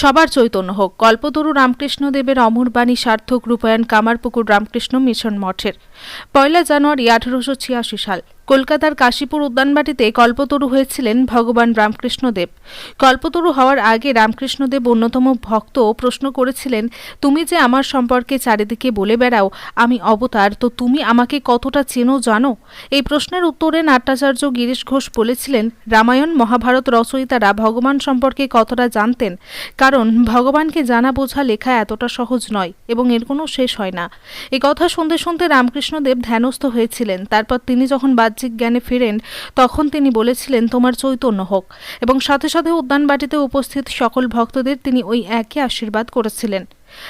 সবার চৈতন্য হোক। কল্পতরু রামকৃষ্ণ দেবের অমরবাণী সার্থক রূপায়ণ কামারপুকুর রামকৃষ্ণ মিশন মঠের। পয়লা জানুয়ারি আঠারোশো ছিয়াশি সাল। কলকাতার কাশীপুর উদ্যানবাটিতে কল্পতরু হয়েছিলেন ভগবান রামকৃষ্ণদেব। কল্পতরু হওয়ার আগে রামকৃষ্ণদেব অন্যতম ভক্ত প্রশ্ন করেছিলেন, তুমি যে আমার সম্পর্কে চারিদিকে বলে বেড়াও, আমি অবতার, তো তুমি আমাকে কতটা চেনো জানো? এই প্রশ্নের উত্তরে নাট্যাচার্য গিরিশ ঘোষ বলেছিলেন, রামায়ণ, মহাভারত রচয়িতারা ভগবান সম্পর্কে কতটা জানতেন? কারণ ভগবানকে জানা বোঝা লেখা এতটা সহজ নয় এবং এর কোনো শেষ হয় না। এ কথা শুনতে শুনতে রামকৃষ্ণদেব ধ্যানস্থ হয়েছিলেন। তারপর তিনি যখন বাহ্যিক জ্ঞানে ফিরেন, তখন তিনি বলেছিলেন, তোমার চৈতন্য হোক। এবং সাথে সাথে উদ্যানবাটিতে উপস্থিত সকল ভক্তদের তিনি ওই একই আশীর্বাদ করেছিলেন।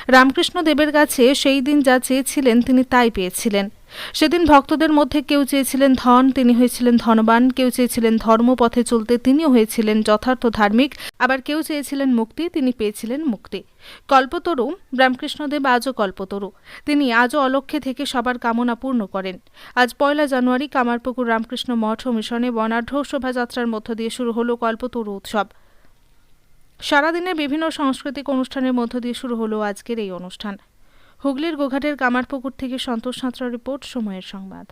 রামকৃষ্ণ দেবের কাছে সেই দিন যা চেয়েছিলেন তিনি তাই পেয়েছিলেন। সেদিন ভক্তদের মধ্যে কেউ চেয়েছিলেন ধন, তিনি হয়েছিলেন ধনবান, কেউ চেয়েছিলেন ধর্মপথে চলতে, তিনিও হয়েছিলেন যথার্থ ধার্মিক, আবার কেউ চেয়েছিলেন মুক্তি, তিনি পেয়েছিলেন মুক্তি। কল্পতরু, রামকৃষ্ণদেব আজও কল্পতরু। তিনি আজও অলক্ষ্যে থেকে সবার কামনা পূর্ণ করেন। আজ পয়লা জানুয়ারি কামারপুকুর রামকৃষ্ণ মঠ ও মিশনে বর্ণাঢ্য শোভাযাত্রার মধ্য দিয়ে শুরু হলো কল্পতরু উৎসব। সারাদিনে বিভিন্ন সাংস্কৃতিক অনুষ্ঠানের মধ্য দিয়ে শুরু হলো আজকের এই অনুষ্ঠান। হুগলির গোঘাটের কামারপুকুর থেকে সন্তোষ সাঁতরা রিপোর্ট, সময়ের সংবাদ।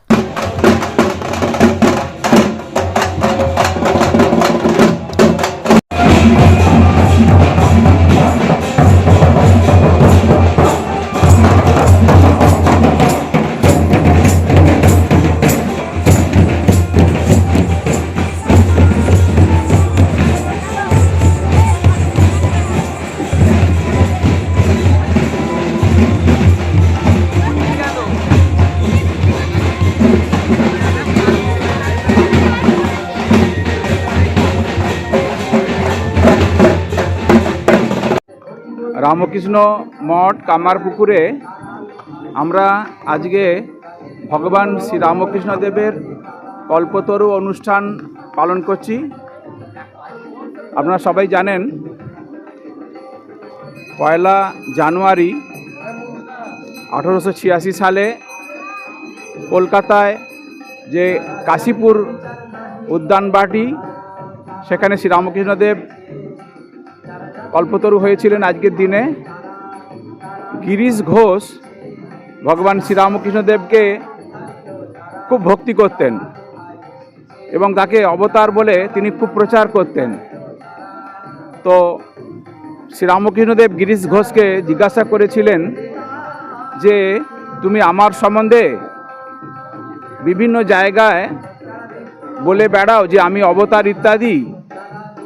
রামকৃষ্ণ মঠ কামারপুকুরে আমরা আজকে ভগবান শ্রী রামকৃষ্ণ দেবের কল্পতরু অনুষ্ঠান পালন করছি। আপনারা সবাই জানেন, পয়লা জানুয়ারি আঠারোশো সালে কলকাতায় যে কাশীপুর উদ্যানবাটি, সেখানে শ্রী রামকৃষ্ণদেব কল্পতরু হয়েছিলেন আজকের দিনে। গিরিশ ঘোষ ভগবান শ্রীরামকৃষ্ণদেবকে খুব ভক্তি করতেন এবং তাকে অবতার বলে তিনি খুব প্রচার করতেন। তো শ্রীরামকৃষ্ণদেব গিরিশ ঘোষকে জিজ্ঞাসা করেছিলেন যে, তুমি আমার সম্বন্ধে বিভিন্ন জায়গায় বলে বেড়াও যে আমি অবতার ইত্যাদি।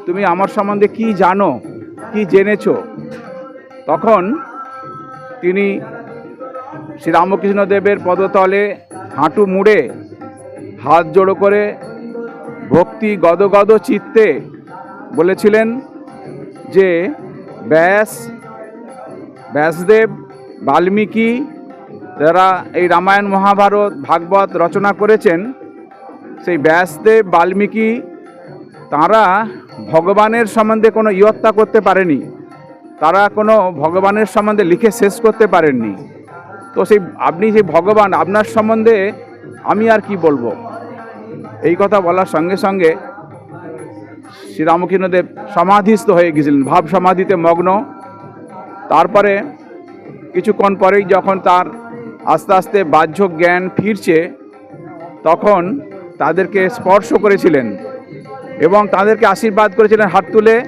তুমি আমার সম্বন্ধে কি জানো? কি জেনেছো? তখন তিনি শ্রীরামকৃষ্ণ দেবের পদতলে হাঁটু মুড়ে হাত জোড়ো করে ভক্তি গদগদ চিত্তে বলেছিলেন যে, ব্যাস, ব্যাসদেব, বাল্মীকি যারা এই রামায়ণ মহাভারত ভাগবত রচনা করেছেন, সেই ব্যাসদেব, বাল্মীকি তারা ভগবানের সম্বন্ধে কোনো ইয়ত্তা করতে পারেনি। তারা কোনো ভগবানের সম্বন্ধে লিখে শেষ করতে পারেননি। তো সেই আপনি যে ভগবান, আপনার সম্বন্ধে আমি আর কি বলব? এই কথা বলার সঙ্গে সঙ্গে শ্রীরামকৃষ্ণদেব সমাধিস্থ হয়ে গেছিলেন। ভাব সমাধিতে মগ্ন। তারপরে কিছুক্ষণ পরেই যখন তার আস্তে আস্তে বাহ্য জ্ঞান ফিরছে, তখন তাদেরকে স্পর্শ করেছিলেন। এবং তাদেরকে আশীর্বাদ করেছিলেন হাত তুলে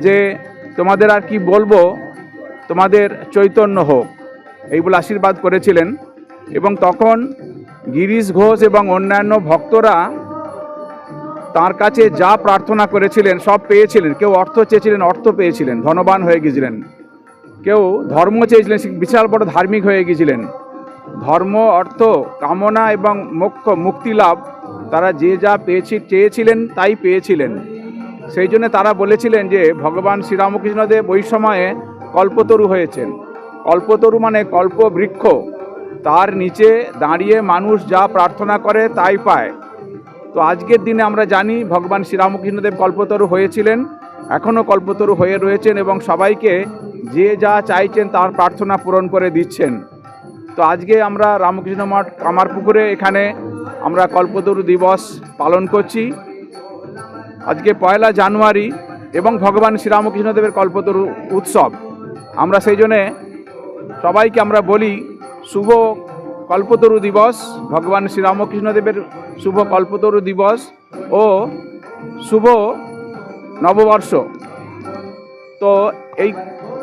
যে তোমাদের আর কি বলব, তোমাদের চৈতন্য হোক। এই বলে আশীর্বাদ করেছিলেন। এবং তখন গিরিশ ঘোষ এবং অন্যান্য ভক্তরা তার কাছে যা প্রার্থনা করেছিলেন সব পেয়েছিলেন। কেউ অর্থ চেয়েছিলেন, অর্থ পেয়েছিলেন, ধনবান হয়ে গিয়েছিলেন। কেউ ধর্ম চেয়েছিলেন বিশাল বড় ধার্মিক হয়ে গিয়েছিলেন। ধর্ম, অর্থ, কামনা এবং মোক্ষ, মুক্তি লাভ তারা যে যা পেয়েছি, চেয়েছিলেন তাই পেয়েছিলেন। সেই জন্য তারা বলেছিলেন যে, ভগবান শ্রীরামকৃষ্ণদেব ওই সময়ে কল্পতরু হয়েছেন। কল্পতরু মানে কল্প বৃক্ষ তার নিচে দাঁড়িয়ে মানুষ যা প্রার্থনা করে তাই পায়। তো আজকের দিনে আমরা জানি, ভগবান শ্রীরামকৃষ্ণদেব কল্পতরু হয়েছিলেন এখনও কল্পতরু হয়ে রয়েছেন এবং সবাইকে যে যা চাইছেন তার প্রার্থনা পূরণ করে দিচ্ছেন। তো আজকে আমরা রামকৃষ্ণ মঠ কামারপুকুরে এখানে আমরা কল্পতরু দিবস পালন করছি। আজকে পয়লা জানুয়ারি এবং ভগবান শ্রীরামকৃষ্ণদেবের কল্পতরু উৎসব। আমরা সেই জন্যে সবাইকে আমরা বলি, শুভ কল্পতরু দিবস, ভগবান শ্রীরামকৃষ্ণদেবের শুভ কল্পতরু দিবস ও শুভ নববর্ষ। তো এই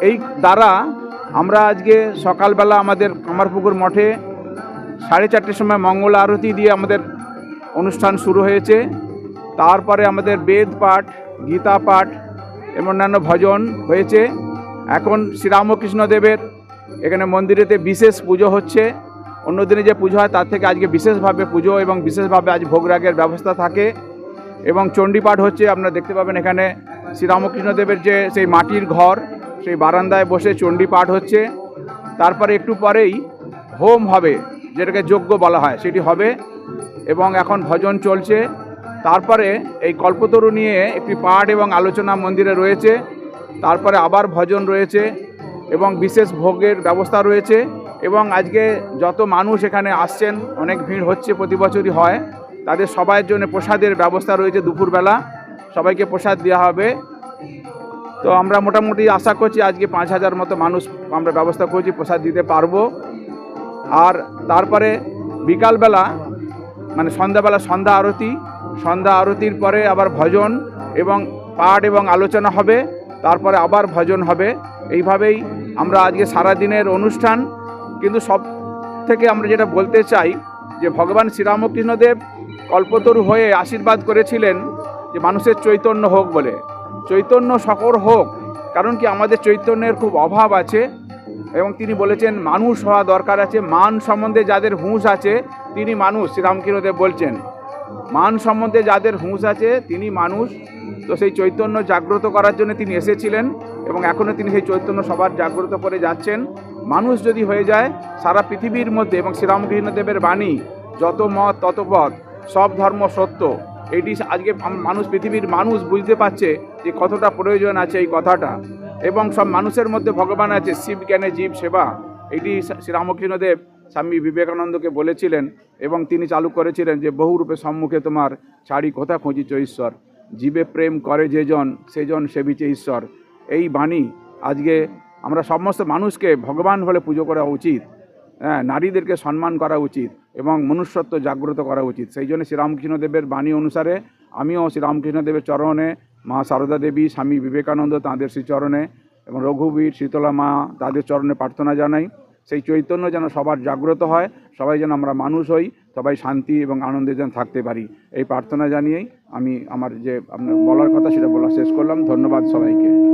এই দ্বারা আমরা আজকে সকালবেলা আমাদের কামারপুকুর মঠে সাড়ে চারটের সময় মঙ্গল আরতি দিয়ে আমাদের অনুষ্ঠান শুরু হয়েছে। তারপরে আমাদের বেদ পাঠ, গীতা পাঠ, এবং অন্যান্য ভজন হয়েছে। এখন শ্রীরামকৃষ্ণদেবের এখানে মন্দিরেতে বিশেষ পুজো হচ্ছে। অন্যদিনে যে পুজো হয়, তার থেকে আজকে বিশেষভাবে পুজো এবং বিশেষভাবে আজ ভোগরাগের ব্যবস্থা থাকে। এবং চণ্ডীপাঠ হচ্ছে, আপনারা দেখতে পাবেন এখানে শ্রীরামকৃষ্ণদেবের যে সেই মাটির ঘর, সেই বারান্দায় বসে চণ্ডীপাঠ হচ্ছে। তারপরে একটু পরেই হোম হবে। যেটাকে যোগ্য বলা হয়, সেটি হবে। এবং এখন ভজন চলছে। তারপরে এই কল্পতরু নিয়ে একটি পাঠ এবং আলোচনা মন্দিরে রয়েছে। তারপরে আবার ভজন রয়েছে এবং বিশেষ ভোগের ব্যবস্থা রয়েছে। এবং আজকে যত মানুষ এখানে আসছেন, অনেক ভিড় হচ্ছে, প্রতি বছরই হয়। তাদের সবাইয়ের জন্য প্রসাদের ব্যবস্থা রয়েছে দুপুরবেলা। সবাইকে প্রসাদ দেওয়া হবে। তো আমরা মোটামুটি আশা করছি আজকে পাঁচ হাজার মতো মানুষ আমরা ব্যবস্থা করছি, প্রসাদ দিতে পারব। আর তারপরে বিকালবেলা মানে সন্ধ্যাবেলা সন্ধ্যা আরতি, সন্ধ্যা আরতির পরে আবার ভজন এবং পাঠ এবং আলোচনা হবে, তারপরে আবার ভজন হবে। এইভাবেই আমরা আজকে সারা দিনের অনুষ্ঠান। কিন্তু সব থেকে আমরা যেটা বলতে চাই, যে ভগবান শ্রীরামকৃষ্ণদেব কল্পতরু হয়ে আশীর্বাদ করেছিলেন যে মানুষের চৈতন্য হোক বলে। চৈতন্য সকর হোক, কারণ কি আমাদের চৈতন্যের খুব অভাব আছে। এবং তিনি বলেছেন, মানুষ হওয়া দরকার আছে। মান সম্বন্ধে যাদের হুঁশ আছে, তিনি মানুষ। শ্রীরামকৃষ্ণদেব বলছেন, মান সম্বন্ধে যাদের হুঁশ আছে, তিনি মানুষ। তো সেই চৈতন্য জাগ্রত করার জন্য তিনি এসেছিলেন এবং এখনও তিনি সেই চৈতন্য সবার জাগ্রত করে যাচ্ছেন। মানুষ যদি হয়ে যায়, সারা পৃথিবীর মধ্যে এবং শ্রীরামকৃষ্ণদেবের বাণী, যত মত, তত পথ, সব ধর্ম সত্য। এটি আজকে মানুষ, পৃথিবীর মানুষ বুঝতে পারছে যে কতটা প্রয়োজন আছে এই কথাটা। এবং সব মানুষের মধ্যে ভগবান আছে, শিব জ্ঞানে জীব সেবা। এটি শ্রীরামকৃষ্ণদেব স্বামী বিবেকানন্দকে বলেছিলেন এবং তিনি চালু করেছিলেন যে, বহুরূপে সম্মুখে তোমার ছাড়ি কোথা খুঁজিছ ঈশ্বর। জীবে প্রেম করে যেজন সেজন সেবিছে ঈশ্বর। এই বাণী আজকে আমরা সমস্ত মানুষকে ভগবান হলে পুজো করা উচিত। হ্যাঁ নারীদেরকে সম্মান করা উচিত এবং মনুষ্যত্ব জাগ্রত করা উচিত। সেই জন্য শ্রীরামকৃষ্ণদেবের বাণী অনুসারে আমিও শ্রীরামকৃষ্ণদেবের চরণে মা সারদা দেবী, স্বামী বিবেকানন্দ তাঁদের শ্রীচরণে এবং রঘুবীর, শীতলা মা তাদের চরণে প্রার্থনা জানাই। সেই চৈতন্য যেন সবার জাগ্রত হয়, সবাই যেন আমরা মানুষ হই, সবাই শান্তি এবং আনন্দে যেন থাকতে পারি। এই প্রার্থনা জানিয়েই আমি আমার যে আপনার বলার কথা সেটা বলা শেষ করলাম। ধন্যবাদ সবাইকে।